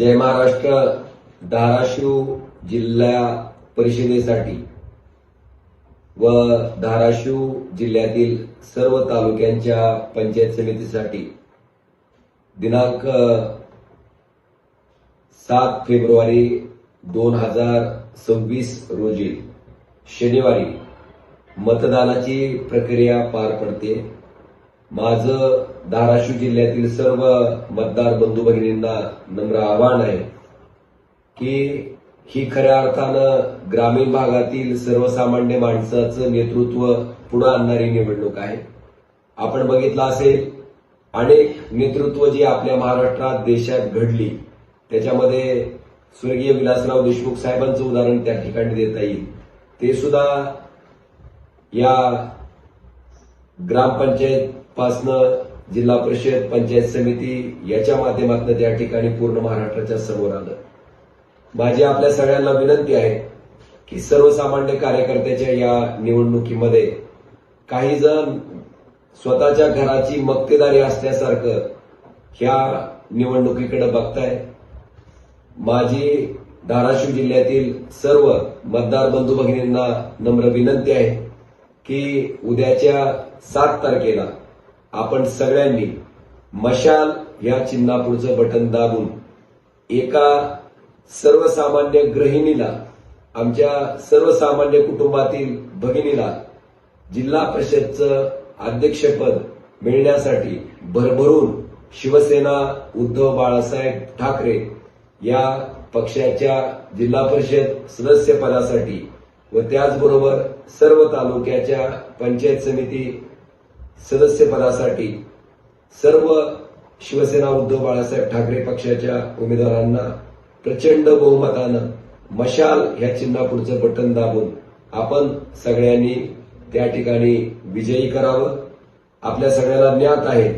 जय महाराष्ट्र धाराशिव जिल्हा परिषदेसाठी व धाराशिव जिल्ह्यातील सर्व तालुक्यांच्या पंचायत समितीसाठी दिनांक सात फेब्रुवारी दोन हजार सव्वीस रोजी शनिवारी मतदानाची प्रक्रिया पार पडते. माझं धाराशिव जिल्ह्यातील सर्व मतदार बंधू भगिनींना नम्र आवाहन आहे की ही खऱ्या अर्थानं ग्रामीण भागातील सर्वसामान्य माणसाचं नेतृत्व पुढे आणणारी निवडणूक आहे. आपण बघितलं असेल अनेक नेतृत्व जी आपल्या महाराष्ट्रात देशात घडली त्याच्यामध्ये स्वर्गीय विलासराव देशमुख साहेबांचं उदाहरण त्या ठिकाणी देता येईल. ते सुद्धा या ग्रामपंचायत पासनं जिल्हा परिषद पंचायत समिती याच्या माध्यमातून त्या ठिकाणी पूर्ण महाराष्ट्राच्या समोर आलं. माझी आपल्या सगळ्यांना विनंती आहे की सर्वसामान्य कार्यकर्त्याच्या या निवडणुकीमध्ये काही जण स्वतःच्या घराची मक्तेदारी असल्यासारखं ह्या निवडणुकीकडे बघताय. माझी धाराशिव जिल्ह्यातील सर्व मतदार बंधू भगिनींना नम्र विनंती आहे की उद्याच्या सात तारखेला आपण सगळ्यांनी मशाल या चिन्हापुढचं बटन दाबून एका सर्वसामान्य गृहिणीला आमच्या सर्वसामान्य कुटुंबातील भगिनीला जिल्हा परिषदचं अध्यक्षपद मिळण्यासाठी भरभरून शिवसेना उद्धव बाळासाहेब ठाकरे या पक्षाच्या जिल्हा परिषद सदस्यपदासाठी व त्याचबरोबर सर्व तालुक्याच्या पंचायत समिती सदस्यपदासाठी सर्व शिवसेना उद्धव बाळासाहेब ठाकरे पक्षाच्या उमेदवारांना प्रचंड बहुमतानं मशाल ह्या चिन्हापुढचं बटन दाबून आपण सगळ्यांनी त्या ठिकाणी विजयी करावं. आपल्या सगळ्यांना ज्ञात आहे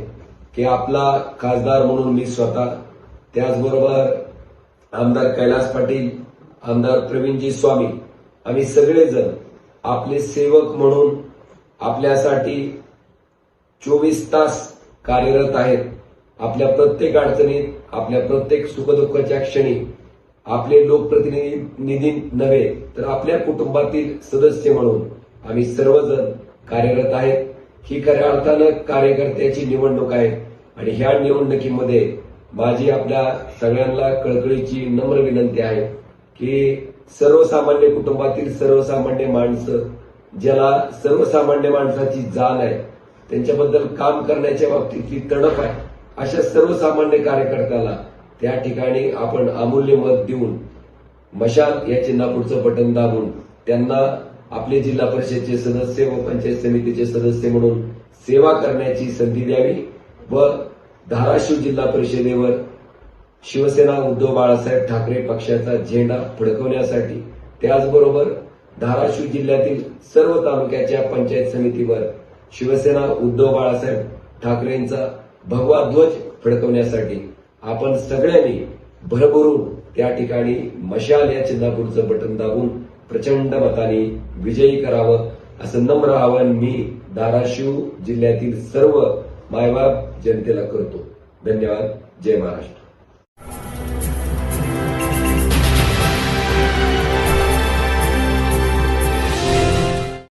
की आपला खासदार म्हणून मी स्वतः त्याचबरोबर आमदार कैलास पाटील आमदार प्रवीणजी स्वामी आम्ही सगळेजण आपले सेवक म्हणून आपल्यासाठी चोवीस तास कार्यरत आहेत. आपल्या प्रत्येक अडचणीत आपल्या प्रत्येक सुखदुःखाच्या क्षणी आपले लोकप्रतिनिधी नव्हे तर आपल्या कुटुंबातील सदस्य म्हणून आम्ही सर्वजण कार्यरत आहेत. ही खऱ्या अर्थानं कार्यकर्त्याची निवडणूक आहे. आणि ह्या निवडणुकीमध्ये माझी आपल्या सगळ्यांना कळकळीची नम्र विनंती आहे की सर्वसामान्य कुटुंबातील सर्वसामान्य माणसं ज्याला सर्वसामान्य माणसाची जाण आहे त्यांच्याबद्दल काम करण्याच्या बाबतीतली तडप आहे. अशा सर्वसामान्य कार्यकर्त्याला त्या ठिकाणी आपण अमूल्य मत देऊन मशाल या चिन्हापुढचं बटन दाबून त्यांना आपले जिल्हा परिषदचे सदस्य व पंचायत समितीचे सदस्य म्हणून सेवा करण्याची संधी द्यावी व धाराशिव जिल्हा परिषदेवर शिवसेना उद्धव बाळासाहेब ठाकरे पक्षाचा झेंडा फडकवण्यासाठी त्याचबरोबर धाराशिव जिल्ह्यातील सर्व तालुक्याच्या पंचायत समितीवर शिवसेना उद्धव बाळासाहेब ठाकरेंचा भगवा ध्वज फडकवण्यासाठी आपण सगळ्यांनी भरभरून त्या ठिकाणी मशाल या चिंदापूरचं बटन दाबून प्रचंड मताने विजयी करावं असं नम्र आवाहन मी धाराशिव जिल्ह्यातील सर्व मायबाप जनतेला करतो. धन्यवाद. जय महाराष्ट्र.